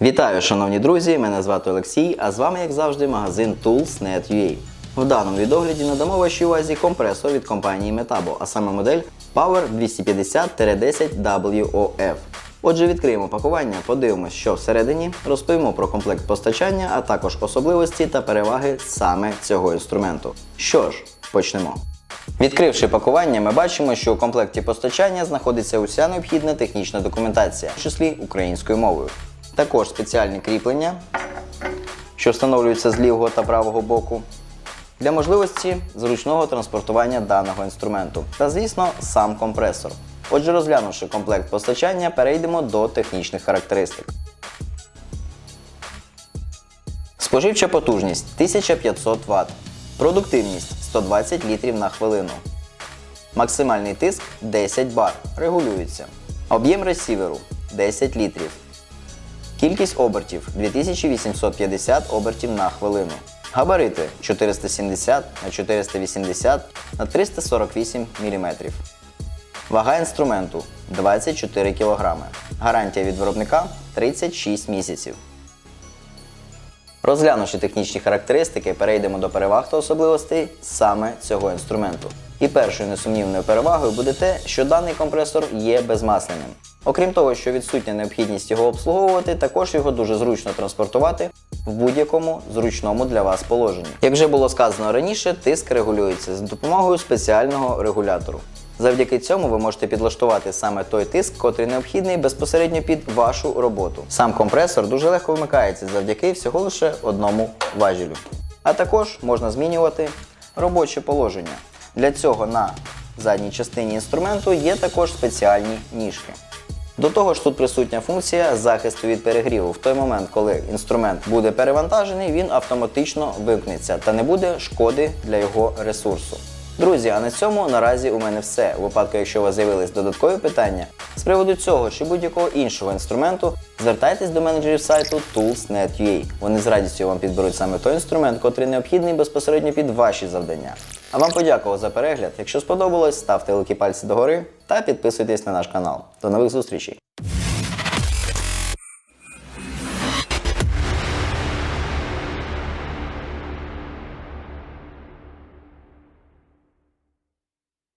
Вітаю, шановні друзі! Мене звати Олексій, а з вами, як завжди, магазин Tools.net.ua. В даному відогляді надамо вашій увазі компресор від компанії Metabo, а саме модель Power 250-10WOF. Отже, відкриємо пакування, подивимось, що всередині, розповімо про комплект постачання, а також особливості та переваги саме цього інструменту. Що ж, почнемо. Відкривши пакування, ми бачимо, що у комплекті постачання знаходиться уся необхідна технічна документація, в числі українською мовою. Також спеціальні кріплення, що встановлюються з лівого та правого боку, для можливості зручного транспортування даного інструменту. Та, звісно, сам компресор. Отже, розглянувши комплект постачання, перейдемо до технічних характеристик. Споживча потужність 1500 Вт. Продуктивність 120 літрів на хвилину. Максимальний тиск 10 бар. Регулюється. Об'єм ресіверу 10 літрів. Кількість обертів 2850 обертів на хвилину. Габарити 470 на 480 на 348 мм. Вага інструменту 24 кг. Гарантія від виробника 36 місяців. Розглянувши технічні характеристики, перейдемо до переваг та особливостей саме цього інструменту. І першою несумнівною перевагою буде те, що даний компресор є безмасляним. Окрім того, що відсутня необхідність його обслуговувати, також його дуже зручно транспортувати в будь-якому зручному для вас положенні. Як вже було сказано раніше, тиск регулюється з допомогою спеціального регулятору. Завдяки цьому ви можете підлаштувати саме той тиск, котрий необхідний безпосередньо під вашу роботу. Сам компресор дуже легко вмикається завдяки всього лише одному важелю. А також можна змінювати робоче положення. Для цього на задній частині інструменту є також спеціальні ніжки. До того ж, тут присутня функція захисту від перегріву. В той момент, коли інструмент буде перевантажений, він автоматично вимкнеться та не буде шкоди для його ресурсу. Друзі, а на цьому наразі у мене все. У випадку, якщо у вас з'явились додаткові питання з приводу цього чи будь-якого іншого інструменту, звертайтесь до менеджерів сайту Tools.net.ua. Вони з радістю вам підберуть саме той інструмент, котрий необхідний безпосередньо під ваші завдання. А вам подякував за перегляд. Якщо сподобалось, ставте великі пальці догори та підписуйтесь на наш канал. До нових зустрічей!